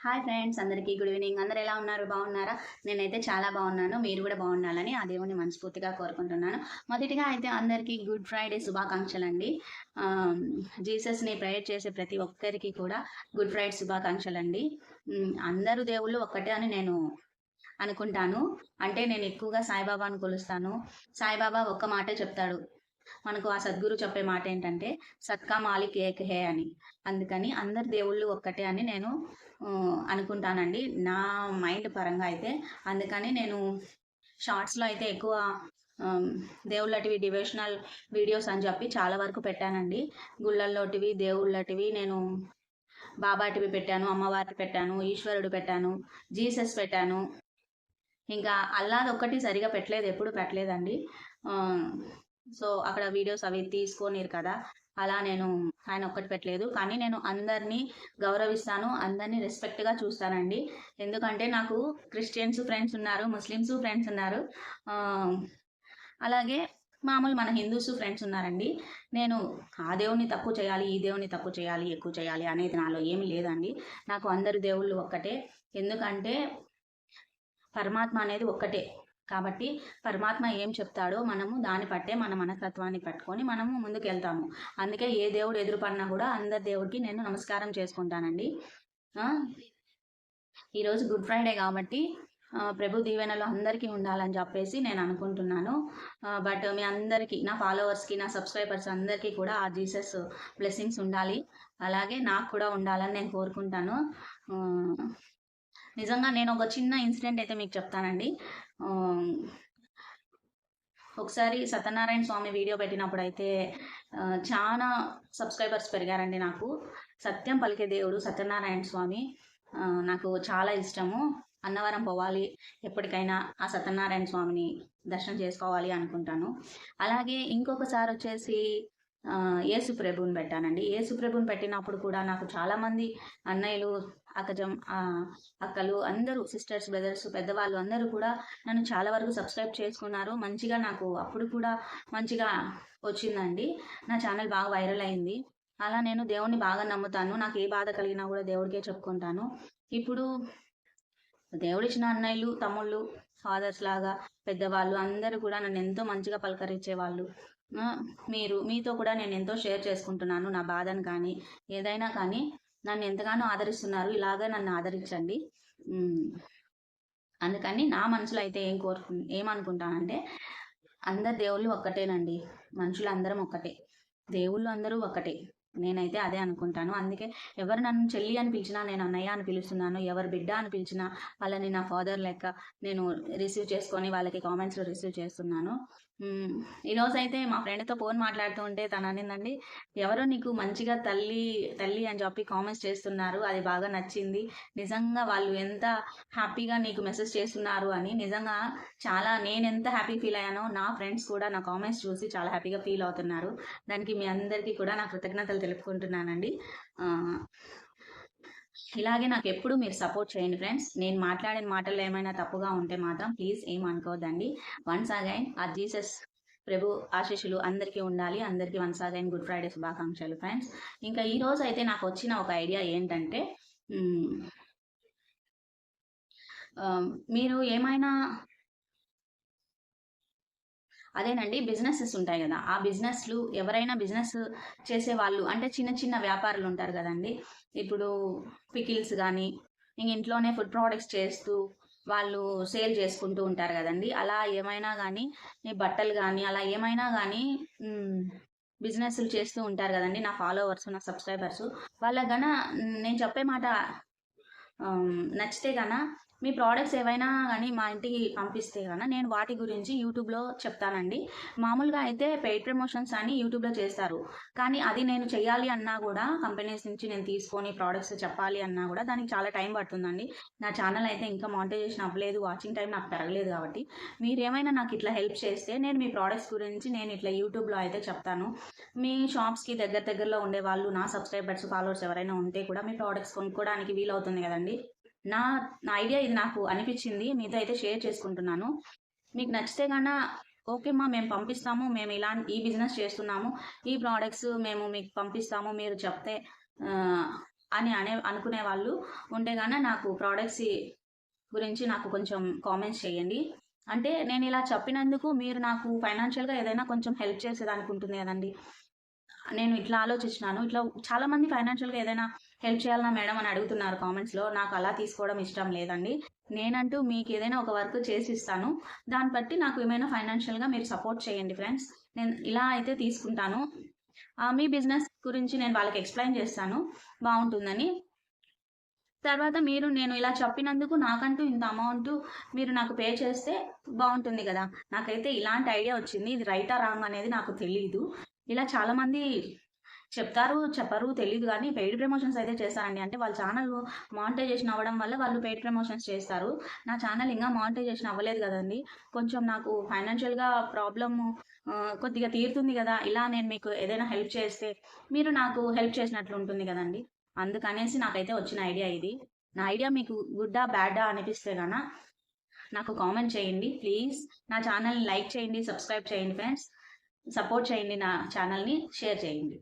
Hi friends అందరికీ good evening. అందరు ఎలా ఉన్నారు? బాగున్నారా? నేనైతే చాలా బాగున్నాను. మీరు కూడా బాగుండాలని ఆ దేవుని మనస్ఫూర్తిగా కోరుకుంటున్నాను. మొదటిగా అయితే అందరికీ గుడ్ ఫ్రైడే శుభాకాంక్షలు అండి జీసస్ని ప్రేయర్ చేసే ప్రతి ఒక్కరికి కూడా గుడ్ ఫ్రైడే శుభాకాంక్షలు అండి అందరు అందరూ దేవుళ్ళు ఒక్కటే అని నేను అనుకుంటాను. అంటే నేను ఎక్కువగా సాయిబాబాను కొలుస్తాను. సాయిబాబా ఒక్క మాటే చెప్తాడు. మనకు ఆ సద్గురు చెప్పే మాట ఏంటంటే సత్కా మాలిక్ ఏక్ హే అని. అందుకని అందరు దేవుళ్ళు ఒక్కటే అని నేను అనుకుంటానండి. నా మైండ్ పరంగా అయితే అందుకని నేను షార్ట్స్లో అయితే ఎక్కువ దేవుళ్ళటివి డివోషనల్ వీడియోస్ అని చెప్పి చాలా వరకు పెట్టానండి. గుళ్ళల్లోటివి దేవుళ్ళటివి నేను బాబాటివి పెట్టాను అమ్మవారికి పెట్టాను ఈశ్వరుడు పెట్టాను జీసస్ పెట్టాను. ఇంకా అల్లాది ఒక్కటి సరిగా పెట్టలేదు ఎప్పుడు పెట్టలేదండి. సో అక్కడ వీడియోస్ అవి తీసుకోనిరు కదా. అలా నేను ఆయన ఒక్కటి పెట్టలేదు. కానీ నేను అందరినీ గౌరవిస్తాను. అందరినీ రెస్పెక్ట్గా చూస్తానండి. ఎందుకంటే నాకు క్రిస్టియన్స్ ఫ్రెండ్స్ ఉన్నారు ముస్లిమ్స్ ఫ్రెండ్స్ ఉన్నారు. అలాగే మామూలు మన హిందూస్ ఫ్రెండ్స్ ఉన్నారండి. నేను ఆ దేవుని తక్కువ చేయాలి ఈ దేవుని తక్కువ చేయాలి ఎక్కువ చేయాలి అనేది నాలో ఏమీ లేదండి. నాకు అందరు దేవుళ్ళు ఒక్కటే. ఎందుకంటే పరమాత్మ అనేది ఒక్కటే. కాబట్టి పరమాత్మ ఏం చెప్తాడో మనము దాన్ని పట్టే మన మనస్తత్వాన్ని పట్టుకొని మనము ముందుకు వెళ్తాము అందుకే ఏ దేవుడు ఎదురుపడినా కూడా అందరి దేవుడికి నేను నమస్కారం చేసుకుంటానండి. ఈరోజు గుడ్ ఫ్రైడే కాబట్టి ప్రభు దీవెనలు అందరికీ ఉండాలని చెప్పేసి నేను అనుకుంటున్నాను. బట్ మీ అందరికీ నా ఫాలోవర్స్కి నా సబ్స్క్రైబర్స్ అందరికీ కూడా ఆ జీసస్ బ్లెస్సింగ్స్ ఉండాలి. అలాగే నాకు కూడా ఉండాలని నేను కోరుకుంటాను. నిజంగా నేను ఒక చిన్న ఇన్సిడెంట్ అయితే మీకు చెప్తానండి. ఒకసారి సత్యనారాయణ స్వామి వీడియో పెట్టినప్పుడు అయితే చాలా సబ్స్క్రైబర్స్ పెరిగారండి నాకు. సత్యం పలికే దేవుడు సత్యనారాయణ స్వామి. నాకు చాలా ఇష్టము. అన్నవరం పోవాలి ఎప్పటికైనా ఆ సత్యనారాయణ స్వామిని దర్శనం చేసుకోవాలి అనుకుంటాను. అలాగే ఇంకొకసారి వచ్చేసి యేసు ప్రభుని పెట్టానండి. యేసు ప్రభుని పెట్టినప్పుడు కూడా నాకు చాలామంది అన్నయ్యలు అక్కజం అక్కలు అందరూ సిస్టర్స్ బ్రదర్స్ పెద్దవాళ్ళు అందరూ కూడా నన్ను చాలా వరకు సబ్స్క్రైబ్ చేసుకున్నారు. మంచిగా నాకు అప్పుడు కూడా మంచిగా వచ్చిందండి. నా ఛానల్ బాగా వైరల్ అయింది. అలా నేను దేవుణ్ణి బాగా నమ్ముతాను. నాకు ఏ బాధ కలిగినా కూడా దేవుడికే చెప్పుకుంటాను. ఇప్పుడు దేవుడిచ్చిన అన్నయ్యలు తమ్ముళ్ళు ఫాదర్స్ లాగా పెద్దవాళ్ళు అందరూ కూడా నన్ను ఎంతో మంచిగా పలకరించే వాళ్ళు మీరు మీతో కూడా నేను ఎంతో షేర్ చేసుకుంటున్నాను. నా బాధను కానీ ఏదైనా కానీ నన్ను ఎంతగానో ఆదరిస్తున్నారు ఇలాగే నన్ను ఆదరించండి. అందుకని నా మనసులో అయితే ఏం కోరుకు ఏమనుకుంటానంటే అందరు దేవుళ్ళు ఒక్కటేనండి. మనుషులు అందరం ఒక్కటే. దేవుళ్ళు అందరూ ఒక్కటే. నేనైతే అదే అనుకుంటాను. అందుకే ఎవరు నన్ను చెల్లి అని పిలిచినా నేను అన్నయ్య అని పిలుస్తున్నాను ఎవరు బిడ్డ అని పిలిచినా వాళ్ళని నా ఫాదర్ లెక్క నేను రిసీవ్ చేసుకొని వాళ్ళకి కామెంట్స్లో రిసీవ్ చేస్తున్నాను. ఈరోజు అయితే మా ఫ్రెండ్తో ఫోన్ మాట్లాడుతూ ఉంటే తను అనిందండి ఎవరో నీకు మంచిగా తల్లి తల్లి అని చెప్పి కామెంట్స్ చేస్తున్నారు అది బాగా నచ్చింది. నిజంగా వాళ్ళు ఎంత హ్యాపీగా నీకు మెసేజ్ చేస్తున్నారు అని నిజంగా చాలా నేను ఎంత హ్యాపీ ఫీల్ అయ్యానో నా ఫ్రెండ్స్ కూడా నా కామెంట్స్ చూసి చాలా హ్యాపీగా ఫీల్ అవుతున్నారు. దానికి మీ అందరికీ కూడా నా కృతజ్ఞతలు తెలుపుకుంటున్నానండి. ఇలాగే నాకు ఎప్పుడు మీరు సపోర్ట్ చేయండి ఫ్రెండ్స్. నేను మాట్లాడిన మాటలు ఏమైనా తప్పుగా ఉంటే మాత్రం ప్లీజ్ ఏం అనుకోవద్దండి. వన్స్ అగైన్ ఆ జీసస్ ప్రభు ఆశీస్సులు అందరికీ ఉండాలి. అందరికీ వన్స్ అగైన్ గుడ్ ఫ్రైడే శుభాకాంక్షలు ఫ్రెండ్స్. ఇంకా ఈ రోజు అయితే నాకు వచ్చిన ఒక ఐడియా ఏంటంటే మీరు ఏమైనా అదేనండి బిజినెసెస్ ఉంటాయి కదా. ఆ బిజినెస్లు ఎవరైనా బిజినెస్ చేసే వాళ్ళు అంటే చిన్న చిన్న వ్యాపారులు ఉంటారు కదండి. ఇప్పుడు పికిల్స్ కానీ ఇంక ఇంట్లోనే ఫుడ్ ప్రోడక్ట్స్ చేస్తూ వాళ్ళు సేల్ చేసుకుంటూ ఉంటారు కదండి. అలా ఏమైనా కానీ బట్టలు కానీ అలా ఏమైనా కానీ బిజినెస్లు చేస్తూ ఉంటారు కదండి నా ఫాలోవర్స్ నా సబ్స్క్రైబర్స్. వాళ్ళకి గన నేను చెప్పే మాట నచ్చితే గన మీ ప్రోడక్ట్స్ ఏవైనా కానీ మా ఇంటికి పంపిస్తే కనుక నేను వాటి గురించి యూట్యూబ్లో చెప్తానండి. మామూలుగా అయితే పెయిడ్ ప్రమోషన్స్ అని యూట్యూబ్లో చేస్తారు. కానీ అది నేను చేయాలి అన్నా కూడా కంపెనీస్ నుంచి నేను తీసుకొని ప్రోడక్ట్స్ చెప్పాలి అన్నా కూడా దానికి చాలా టైం పడుతుందండి. నా ఛానల్ అయితే ఇంకా మానిటైజేషన్ అవ్వలేదు వాచింగ్ టైం నాకు పెరగలేదు కాబట్టి. మీరు ఏమైనా నాకు ఇట్లా హెల్ప్ చేస్తే నేను మీ ప్రోడక్ట్స్ గురించి నేను ఇట్లా యూట్యూబ్లో అయితే చెప్తాను. మీ షాప్స్కి దగ్గర దగ్గరలో ఉండే వాళ్ళు నా సబ్స్క్రైబర్స్ ఫాలోవర్స్ ఎవరైనా ఉంటే కూడా మీ ప్రోడక్ట్స్ కొనుక్కోవడానికి వీలవుతుంది కదండి. నా నా ఐడియా ఇది నాకు అనిపించింది. మీతో అయితే షేర్ చేసుకుంటున్నాను. మీకు నచ్చితే కన్నా ఓకే మా మేము పంపిస్తాము. మేము ఇలా ఈ బిజినెస్ చేస్తున్నాము. ఈ ప్రోడక్ట్స్ మేము మీకు పంపిస్తాము. మీరు చెప్తే అని అనే అనుకునే వాళ్ళు ఉంటే కానీ నాకు ప్రోడక్ట్స్ గురించి నాకు కొంచెం కామెంట్స్ చేయండి. అంటే నేను ఇలా చెప్పినందుకు మీరు నాకు ఫైనాన్షియల్గా ఏదైనా కొంచెం హెల్ప్ చేసేదానికి ఉంటుంది కదండి. నేను ఇట్లా ఆలోచించినాను ఇట్లా చాలామంది ఫైనాన్షియల్గా ఏదైనా హెల్ప్ చేయాలన్నా మేడం అని అడుగుతున్నారు కామెంట్స్లో నాకు అలా తీసుకోవడం ఇష్టం లేదండి. నేనంటూ మీకు ఏదైనా ఒక వర్క్ చేసి ఇస్తాను. దాన్ని బట్టి నాకు ఏమైనా ఫైనాన్షియల్గా మీరు సపోర్ట్ చేయండి ఫ్రెండ్స్ నేను ఇలా అయితే తీసుకుంటాను. ఆ, మీ బిజినెస్ గురించి నేను వాళ్ళకి ఎక్స్ప్లెయిన్ చేస్తాను. బాగుంటుందని. తర్వాత మీరు నేను ఇలా చెప్పినందుకు నాకంటూ ఇంత అమౌంట్ మీరు నాకు పే చేస్తే బాగుంటుంది కదా. నాకైతే ఇలాంటి ఐడియా వచ్చింది. ఇది రైటా రాంగ్ అనేది నాకు తెలియదు ఇలా చాలామంది చెప్తారు చెప్పరు తెలియదు కానీ పెయిడ్ ప్రమోషన్స్ అయితే చేస్తారండి. అంటే వాళ్ళ ఛానల్ మానిటైజేషన్ అవ్వడం వల్ల వాళ్ళు పెయిడ్ ప్రమోషన్స్ చేస్తారు. నా ఛానల్ ఇంకా మానిటైజేషన్ అవ్వలేదు కదండి. కొంచెం నాకు ఫైనాన్షియల్గా ప్రాబ్లమ్ కొద్దిగా తీరుతుంది కదా. ఇలా నేను మీకు ఏదైనా హెల్ప్ చేస్తే మీరు నాకు హెల్ప్ చేసినట్లు ఉంటుంది కదండి. అందుకనేసి నాకైతే వచ్చిన ఐడియా ఇది. నా ఐడియా మీకు గుడ్డా బ్యాడా అనిపిస్తే గాన నాకు కామెంట్ చేయండి. ప్లీజ్ నా ఛానల్ని లైక్ చేయండి సబ్స్క్రైబ్ చేయండి ఫ్రెండ్స్ సపోర్ట్ చేయండి నా ఛానల్ని షేర్ చేయండి.